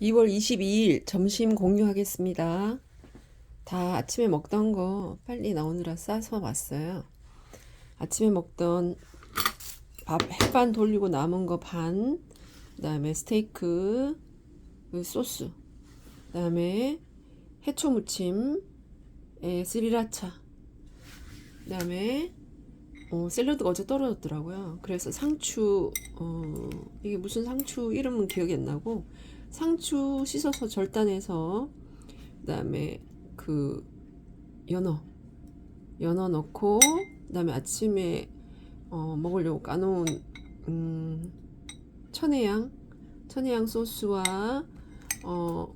2월 22일 점심 공유하겠습니다. 다 아침에 먹던 거 빨리 나오느라 싸서 왔어요. 아침에 먹던 밥 햇반 돌리고 남은 거 반, 그 다음에 스테이크 그 소스, 그 다음에 해초 무침에 스리라차, 그 다음에 어, 샐러드가 어제 떨어졌더라고요. 그래서 상추, 어, 이게 무슨 상추 이름은 기억이 안 나고, 상추 씻어서 절단해서, 그 다음에 그, 연어, 연어 넣고, 그 다음에 아침에, 어, 먹으려고 까놓은, 음, 천혜향, 천혜향 소스와, 어,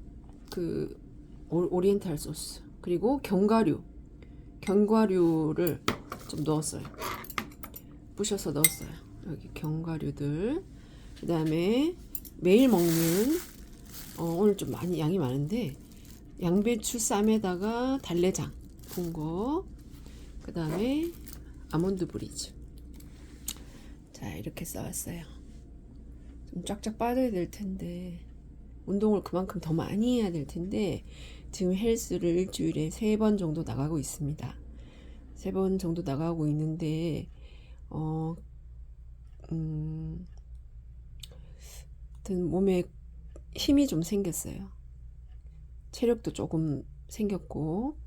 그, 오- 오리엔탈 소스, 그리고 견과류, 견과류를 좀 넣었어요. 부셔서 넣었어요. 여기 견과류들. 그 다음에 매일 먹는, 어, 오늘 좀 많이 양이 많은데, 양배추 쌈에다가 달래장 본 거. 그 다음에 아몬드 브리즈. 자, 이렇게 써왔어요. 좀 쫙쫙 빠져야 될 텐데, 운동을 그만큼 더 많이 해야 될 텐데, 지금 헬스를 일주일에 세 번 정도 나가고 있습니다. 세 번 정도 나가고 있는데, 어, 음, 몸에 힘이 좀 생겼어요. 체력도 조금 생겼고,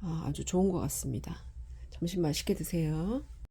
아, 아주 좋은 것 같습니다. 점심 맛있게 드세요.